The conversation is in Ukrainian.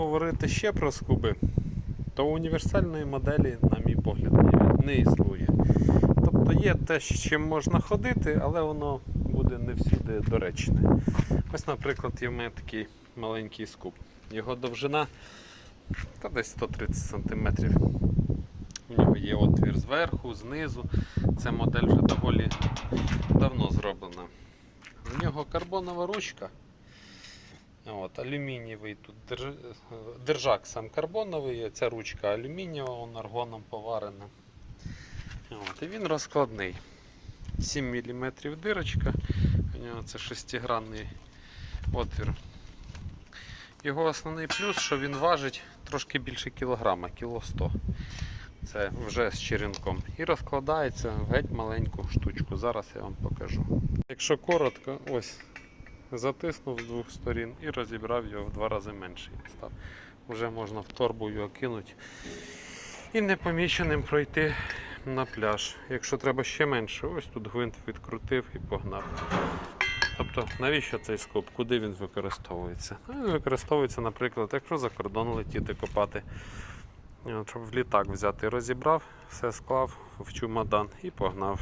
говорити ще про скуби, то універсальної моделі, на мій погляд, не, існує. Тобто є те, з чим можна ходити, але воно буде не всюди доречне. Ось, наприклад, є в мене такий маленький скуб. Його довжина та десь 130 см. У нього є отвір зверху, знизу. Ця модель вже доволі давно зроблена. В нього карбонова ручка. От, алюмінієвий тут держ... держак сам карбоновий, ця ручка алюмінієва, аргоном поварена. От, і він розкладний. 7 мм дирочка, у нього це шестигранний отвір. Його основний плюс, що він важить трошки більше кілограма, кіло 100. Це вже з черенком. І розкладається в геть маленьку штучку. Зараз я вам покажу. Якщо коротко, ось затиснув з двох сторін і розібрав його в два рази менший. Став. Вже можна в торбу його кинути і непоміченим пройти на пляж. Якщо треба ще менше, ось тут гвинт відкрутив і погнав. Тобто, навіщо цей скоб? Куди він використовується? Ну, Він використовується, наприклад, якщо за кордон летіти копати. Щоб в літак взяти, розібрав, все склав в чумадан і погнав.